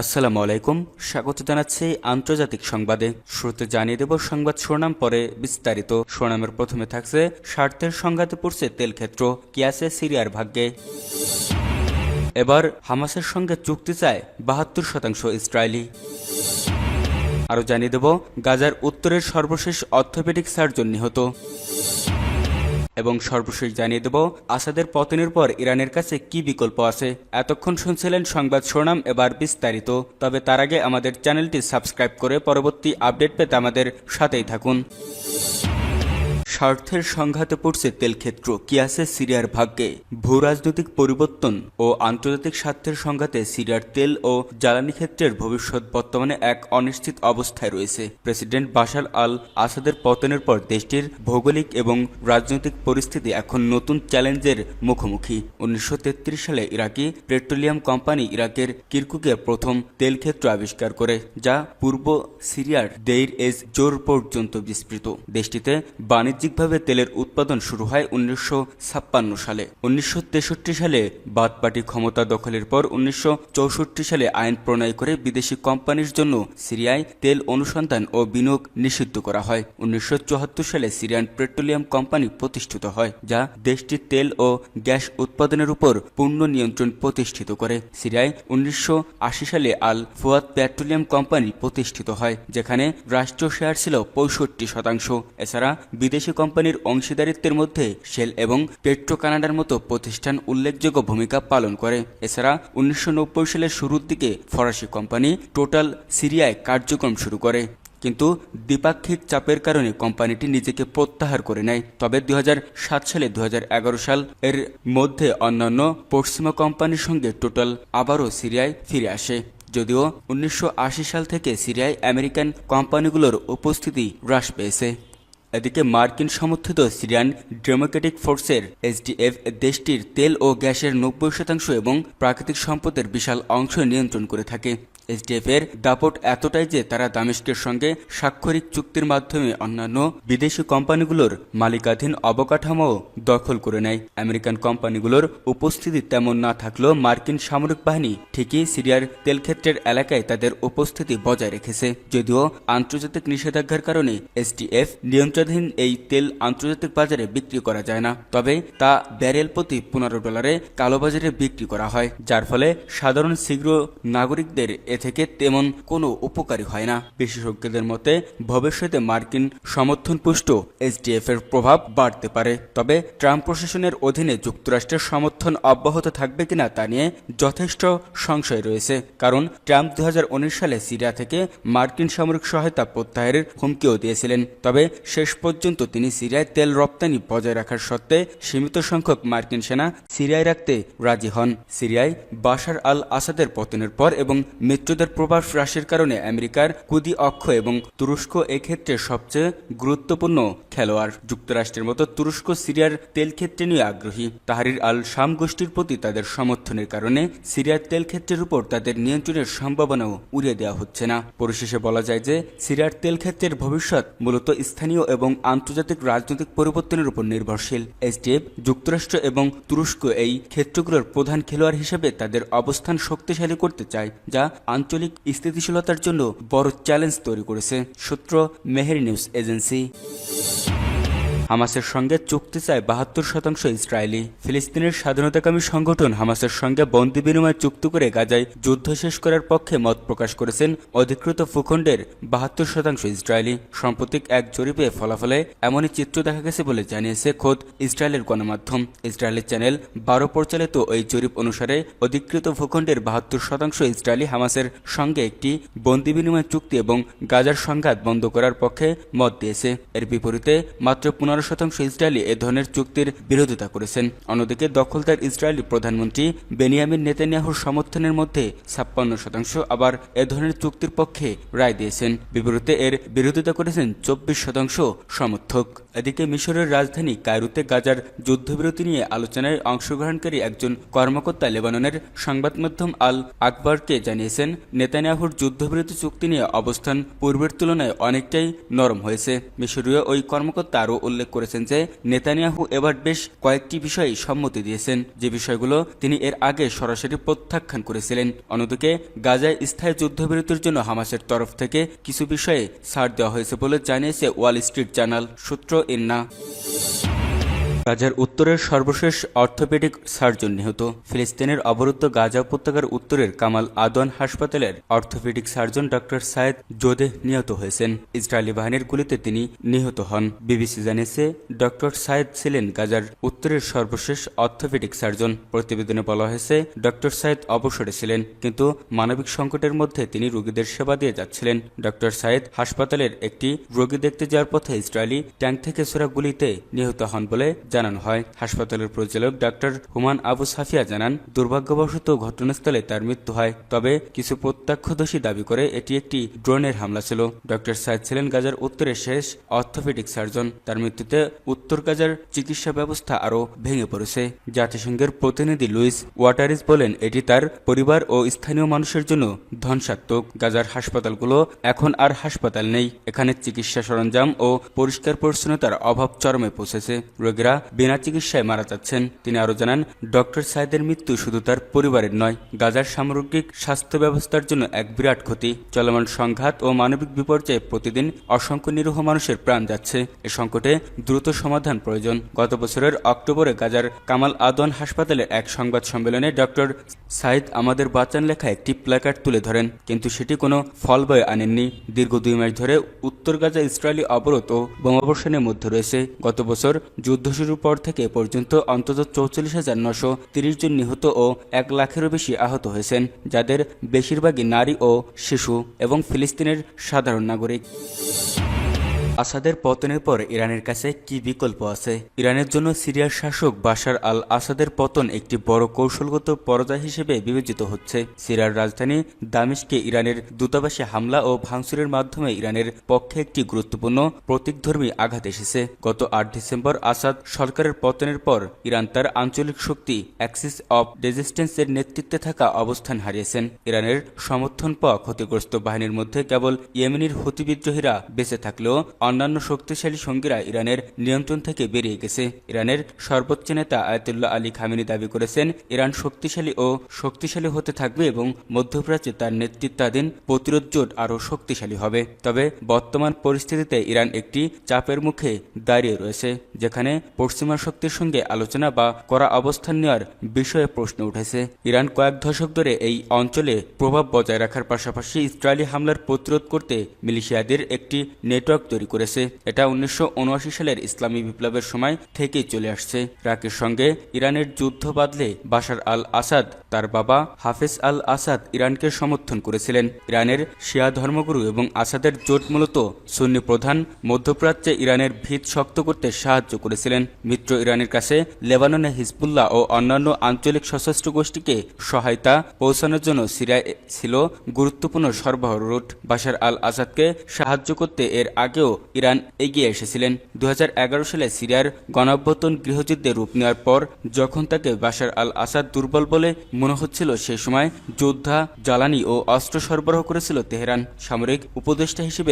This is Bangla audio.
আসসালামু আলাইকুম। স্বাগত জানাচ্ছি আন্তর্জাতিক সংবাদে। শুরুতে জানিয়ে দেব, সংবাদ শিরোনাম পরে বিস্তারিত। শিরোনামের প্রথমে থাকছে, স্বার্থের সংঘাতে পড়ছে তেল ক্ষেত্র কি আছে সিরিয়ার ভাগ্যে? এবার, হামাসের সঙ্গে চুক্তি চায় বাহাত্তর শতাংশ ইসরায়েলি। আরও জানিয়ে দেব, গাজার উত্তরের সর্বশেষ অর্থোপেডিক সার্জন নিহত। এবং সর্বশেষ জানিয়ে দেব, আসাদের পতনের পর ইরানের কাছে কি বিকল্প আছে? এতক্ষণ শুনছিলেন সংবাদ শোনাম এবার বিস্তারিত। তবে তার আগে আমাদের চ্যানেলটি সাবস্ক্রাইব করে পরবর্তী আপডেট পেতে আমাদের সাথেই থাকুন। স্বার্থের সংঘাতে পড়ছে তেল ক্ষেত্র কি আছে সিরিয়ার ভাগ্যে। ভূ রাজনৈতিক পরিবর্তন ও আন্তর্জাতিক স্বার্থের সংঘাতে সিরিয়ার তেল ও জ্বালানি ক্ষেত্রের ভবিষ্যৎ বর্তমানে এক অনিশ্চিত অবস্থায় রয়েছে। প্রেসিডেন্ট বাশার আল আসাদের পতনের পর দেশটির ভৌগোলিক এবং রাজনৈতিক পরিস্থিতি এখন নতুন চ্যালেঞ্জের মুখোমুখি। উনিশশো তেত্রিশ সালে ইরাকি পেট্রোলিয়াম কোম্পানি ইরাকের কিরকুকে প্রথম তেল ক্ষেত্র আবিষ্কার করে, যা পূর্ব সিরিয়ার দেইর এজ জোর পর্যন্ত বিস্তৃত। দেশটিতে বাণিজ্যিকভাবে তেলের উৎপাদন শুরু হয় উনিশশো ছাপ্পান্ন সালে। উনিশশো তেষট্টি সালে বাদপাটি ক্ষমতা দখলের পর উনিশশো সালে আইন প্রণয় করে বিদেশি কোম্পানির জন্য সিরিয়ায় তেল অনুসন্ধান ও বিনিয়োগ নিষিদ্ধ করা হয়। উনিশশো সালে সিরিয়ান পেট্রোলিয়াম কোম্পানি প্রতিষ্ঠিত হয়, যা দেশটির তেল ও গ্যাস উৎপাদনের উপর পূর্ণ নিয়ন্ত্রণ প্রতিষ্ঠিত করে। সিরিয়ায় উনিশশো আশি সালে আল ফুয়াদ পেট্রোলিয়াম কোম্পানি প্রতিষ্ঠিত হয়, যেখানে রাষ্ট্রীয় শেয়ার ছিল পঁয়ষট্টি শতাংশ। এছাড়া বিদেশি কোম্পানির অংশীদারিত্বের মধ্যে শেল এবং পেট্রো কানাডার মতো প্রতিষ্ঠান উল্লেখযোগ্য ভূমিকা পালন করে। এছাড়া উনিশশো নব্বই সালের শুরুর দিকে ফরাসি কোম্পানি টোটাল সিরিয়ায় কার্যক্রম শুরু করে। কিন্তু দ্বিপাক্ষিক চাপের কারণে কোম্পানিটি নিজেকে প্রত্যাহার করে নেয়। তবে দু হাজার সাত সালে দুই সাল এর মধ্যে অন্যান্য পশ্চিমা কোম্পানির সঙ্গে টোটাল আবারও সিরিয়ায় ফিরে আসে। যদিও উনিশশো আশি সাল থেকে সিরিয়ায় আমেরিকান কোম্পানিগুলোর উপস্থিতি হ্রাস পেয়েছে। এদিকে মার্কিন সমর্থিত সিরিয়ান ডেমোক্রেটিক ফোর্সের এসডিএফ দেশটির তেল ও গ্যাসের নব্বই শতাংশ এবং প্রাকৃতিক সম্পদের বিশাল অংশ নিয়ন্ত্রণ করে থাকে। এসডিএফ এর দাপট এতটাই যে তারা দামেস্কের সঙ্গে স্বাক্ষরিক চুক্তির মাধ্যমে অন্যান্য বিদেশি কোম্পানিগুলোর মালিকাধীন অবকাঠামো দখল করে নেয়। আমেরিকান কোম্পানিগুলোর উপস্থিতি তেমন না থাকলেও মার্কিন সামরিক বাহিনী ঠিকই সিরিয়ার তেলক্ষেত্রের এলাকায় তাদের উপস্থিতি বজায় রেখেছে। যদিও আন্তর্জাতিক নিষেধাজ্ঞার কারণে এসডিএফ নিয়ন্ত্রণাধীন এই তেল আন্তর্জাতিক বাজারে বিক্রি করা যায় না। তবে তা ব্যারেল প্রতি পনেরো ডলারে কালোবাজারে বিক্রি করা হয়, যার ফলে সাধারণ শীঘ্র নাগরিকদের এ থেকে তেমন কোনো উপকারী হয় না। বিশেষজ্ঞদের মতে, ভবিষ্যতে মার্কিন সমর্থন পুষ্ট এসডিএফ এর প্রভাব বাড়তে পারে। তবে ট্রাম্প প্রশাসনের অধীনে যুক্তরাষ্ট্রের সমর্থন অব্যাহত থাকবে কিনা তা নিয়ে যথেষ্ট সংশয় রয়েছে। কারণ, ট্রাম্প দু সালে সিরিয়া থেকে মার্কিন সামরিক সহায়তা প্রত্যাহারের হুমকিও দিয়েছিলেন। তবে শেষ পর্যন্ত তিনি সিরিয়ায় তেল রপ্তানি বজায় রাখার সত্ত্বে সীমিত সংখ্যক মার্কিন সেনা সিরিয়ায় রাখতে রাজি হন। সিরিয়ায় বাশার আল আসাদের পতনের পর এবং মিত্রদের প্রভাব হ্রাসের কারণে আমেরিকার কুদি অক্ষ এবং তুরস্ক এক্ষেত্রে সবচেয়ে গুরুত্বপূর্ণ খেলোয়াড়। যুক্তরাষ্ট্রের মতো তুরস্ক, সিরিয়ার তেল ক্ষেত্রে নিয়ে আগ্রহী। তাহারির আল শাম গোষ্ঠীর প্রতি তাদের সমর্থনের কারণে সিরিয়ার তেল ক্ষেত্রের উপর তাদের নিয়ন্ত্রণের সম্ভাবনাও উড়িয়ে দেওয়া হচ্ছে না। পরিশেষে বলা যায় যে, সিরিয়ার তেল ক্ষেত্রের ভবিষ্যৎ মূলত স্থানীয় এবং আন্তর্জাতিক রাজনৈতিক পরিবর্তনের উপর নির্ভরশীল। এসডিএফ, যুক্তরাষ্ট্র এবং তুরস্ক এই ক্ষেত্রগুলোর প্রধান খেলোয়াড় হিসেবে তাদের অবস্থান শক্তিশালী করতে চায়, যা আঞ্চলিক স্থিতিশীলতার জন্য বড় চ্যালেঞ্জ তৈরি করেছে সূত্র মেহের নিউজ এজেন্সি। হামাসের সঙ্গে চুক্তি চায় বাহাত্তর শতাংশ ইসরায়েলি। ফিলিস্তিনের স্বাধীনতাকামী সংগঠন হামাসের সঙ্গে বন্দি বিনিময় চুক্তি করে গাজায় যুদ্ধ শেষ করার পক্ষে মত প্রকাশ করেছেন অধিকৃত ভূখণ্ডের বাহাত্তর শতাংশ ইসরায়েলি। সাম্প্রতিক এক জরিপে ফলাফলে এমনই চিত্র দেখা গেছে বলে জানিয়েছে খোদ ইসরায়েলের গণমাধ্যম। ইসরায়েলের চ্যানেল বারো পরিচালিত ওই জরিপ অনুসারে অধিকৃত ভূখণ্ডের বাহাত্তর শতাংশ ইসরায়েলি হামাসের সঙ্গে একটি বন্দি বিনিময় চুক্তি এবং গাজার সংঘাত বন্ধ করার পক্ষে মত দিয়েছে। এর বিপরীতে মাত্র পনেরো শতাংশ ইসরায়েলি এ ধরনের চুক্তির বিরোধিতা করেছেন। অন্যদিকে দখলদার ইসরায়েলি প্রধানমন্ত্রী বেনিয়ামিন নেতানিয়াহুর সমর্থনের মধ্যে ছাপ্পান্ন শতাংশ আবার এ ধরনের চুক্তির পক্ষে রায় দিয়েছেন। বিপরীতে এর বিরোধিতা করেছেন চব্বিশ শতাংশ সমর্থক। এদিকে মিশরের রাজধানী কায়রুতে গাজার যুদ্ধবিরতি নিয়ে আলোচনায় অংশগ্রহণকারী একজন কর্মকর্তা লেবাননের সংবাদ মাধ্যম আল আকবরকে জানিয়েছেন, নেতানিয়াহুর যুদ্ধবিরতি চুক্তি নিয়ে অবস্থান পূর্বের তুলনায় অনেকটাই নরম হয়েছে। মিশরীয় ওই কর্মকর্তা আরও উল্লেখ করেছেন যে নেতানিয়াহু এবার বেশ কয়েকটি বিষয়ে সম্মতি দিয়েছেন। যে বিষয়গুলো তিনি এর আগে সরাসরি প্রত্যাখ্যান করেছিলেন। অন্যদিকে গাজায় স্থায়ী যুদ্ধবিরতির জন্য হামাসের তরফ থেকে কিছু বিষয়ে ছাড় দেওয়া হয়েছে বলে জানিয়েছে ওয়াল স্ট্রিট জার্নাল সূত্র ইন্না। গাজার উত্তরের সর্বশেষ অর্থোপেডিক সার্জন নিহত। ফিলিস্তিনের অবরুদ্ধ গাজা উপত্যকার উত্তরের কামাল আদওয়ান হাসপাতালের orthopaedic surgeon doctor Said Joudeh নিহত হয়েছেন। ইসরায়েলি বাহিনীর গুলিতে তিনি নিহত হন। বিবিসি জানিয়েছে ডক্টর সায়েদ ছিলেন গাজার উত্তরের সর্বশেষ অর্থোপেডিক সার্জন। প্রতিবেদনে বলা হয়েছে ডক্টর সায়েদ অবসরে ছিলেন, কিন্তু মানবিক সংকটের মধ্যে তিনি রোগীদের সেবা দিয়ে যাচ্ছিলেন। ডক্টর সায়েদ হাসপাতালের একটি রোগী দেখতে যাওয়ার পথে ইসরায়েলি ট্যাঙ্ক থেকে ছোড়া গুলিতে নিহত হন বলে জানানো হয়। হাসপাতালের পরিচালক ডাক্তার হুমান আবু সাফিয়া জানান, দুর্ভাগ্যবশত ঘটনাস্থলে তার মৃত্যু হয়। তবে কিছু প্রত্যক্ষদর্শী দাবি করে এটি একটি ড্রোনের হামলা ছিল। ডক্টর সাইদ ছিলেন গাজার উত্তরের শেষ অর্থোপেডিক সার্জন। তার মৃত্যুতে উত্তর গাজার চিকিৎসা ব্যবস্থা আরও ভেঙে পড়েছে। জাতিসংঘের প্রতিনিধি লুইস ওয়াটারিস বলেন, এটি তার পরিবার ও স্থানীয় মানুষের জন্য ধনসাত্মক গাজার হাসপাতালগুলো এখন আর হাসপাতাল নেই। এখানে চিকিৎসা সরঞ্জাম ও পরিষ্কার পরিচ্ছন্নতার অভাব চরমে পৌঁছেছে। রোগীরা বিনা চিকিৎসায় মারা যাচ্ছেন। তিনি আরও জানান, ডক্টর সাইদের মৃত্যু শুধু তার পরিবারের নয়, গাজার সামগ্রিক স্বাস্থ্য ব্যবস্থার জন্য এক বিরাট ক্ষতি। চলমান সংঘাত ও মানবিক বিপর্যয়ে প্রতিদিন অসংখ্য নিরীহ মানুষের প্রাণ যাচ্ছে। এ সংকটে দ্রুত সমাধান প্রয়োজন। গত বছরের অক্টোবরে গাজার কামাল আদওয়ান হাসপাতালে এক সংবাদ সম্মেলনে ডক্টর সাইদ আমাদের বাঁচান লেখা একটি প্ল্যাকার্ড তুলে ধরেন, কিন্তু সেটি কোনো ফল বয়ে আনেননি। দীর্ঘ দুই মাস ধরে উত্তর গাজা ইসরায়েলি অবরোধ ও বোমাবর্ষণের মধ্যে রয়েছে। গত বছর যুদ্ধ শুরুর পর থেকে পর্যন্ত অন্তত চৌচল্লিশ হাজার নশো তিরিশ জন নিহত ও এক লাখেরও বেশি আহত হয়েছেন, যাদের বেশিরভাগই নারী ও শিশু এবং ফিলিস্তিনের সাধারণ নাগরিক। আসাদের পতনের পর ইরানের কাছে কি বিকল্প আছে? ইরানের জন্য সিরিয়ার শাসক বাশার আল আসাদের পতন একটি বড় কৌশলগত পরাজয় হিসেবে বিবেচিত হচ্ছে। সিরিয়ার রাজধানী দামিশকে ইরানের দূতাবাসে হামলা ও ভাঙচুরের মাধ্যমে ইরানের পক্ষে একটি গুরুত্বপূর্ণ প্রতীকধর্মী আঘাত এসেছে। গত আট ডিসেম্বর আসাদ সরকারের পতনের পর ইরান তার আঞ্চলিক শক্তি অ্যাক্সিস অব রেজিস্ট্যান্স এর নেতৃত্বে থাকা অবস্থান হারিয়েছেন। ইরানের সমর্থন পাওয়া ক্ষতিগ্রস্ত বাহিনীর মধ্যে কেবল ইয়েমেনির হুতি বিদ্রোহীরা বেঁচে থাকলেও অন্যান্য শক্তিশালী সঙ্গীরা ইরানের নিয়ন্ত্রণ থেকে বেরিয়ে গেছে। ইরানের সর্বোচ্চ নেতা আয়তুল্লাহ আলী খামিনি দাবি করেছেন, ইরান শক্তিশালী ও শক্তিশালী হতে থাকবে এবং মধ্যপ্রাচ্যে তার নেতৃত্বাধীন প্রতিরোধ জোট আরও শক্তিশালী হবে। তবে বর্তমান পরিস্থিতিতে ইরান একটি চাপের মুখে দাঁড়িয়ে রয়েছে, যেখানে পশ্চিমা শক্তির সঙ্গে আলোচনা বা করা অবস্থান নেওয়ার বিষয়ে প্রশ্ন উঠেছে। ইরান কয়েক দশক ধরে এই অঞ্চলে প্রভাব বজায় রাখার পাশাপাশি ইসরায়েলি হামলার প্রতিরোধ করতে মিলিশিয়াদের একটি নেটওয়ার্ক তৈরি করেছে। এটা উনিশশো উনআশি সালের ইসলামী বিপ্লবের সময় থেকেই চলে আসছে। ইরাকের সঙ্গে ইরানের যুদ্ধ বাদলে বাশার আল আসাদ তার বাবা হাফেজ আল আসাদ ইরানকে সমর্থন করেছিলেন। ইরানের শিয়া ধর্মগুরু এবং আসাদের জোট মূলত সুন্নি প্রধান মধ্যপ্রাচ্যে ইরানের ভিত শক্ত করতে সাহায্য করেছিলেন। মিত্র ইরানের কাছে লেবাননে হিজবুল্লাহ ও অন্যান্য আঞ্চলিক সশস্ত্র গোষ্ঠীকে সহায়তা পৌঁছানোর জন্য সিরিয়ায় ছিল গুরুত্বপূর্ণ সরবরাহ রুট। বাশার আল আসাদকে সাহায্য করতে এর আগেও ইরান এগিয়ে এসেছিলেন। দু হাজার এগারো সালে সিরিয়ার গণঅভ্যুত্থান গৃহযুদ্ধে রূপ নেওয়ার পর যখন তাকে বাসার আল আসাদ দুর্বল বলে মনে হচ্ছিল, সে সময় যোদ্ধা, জ্বালানি ও অস্ত্র সরবরাহ করেছিল তেহরান। সামরিক উপদেষ্টা হিসেবে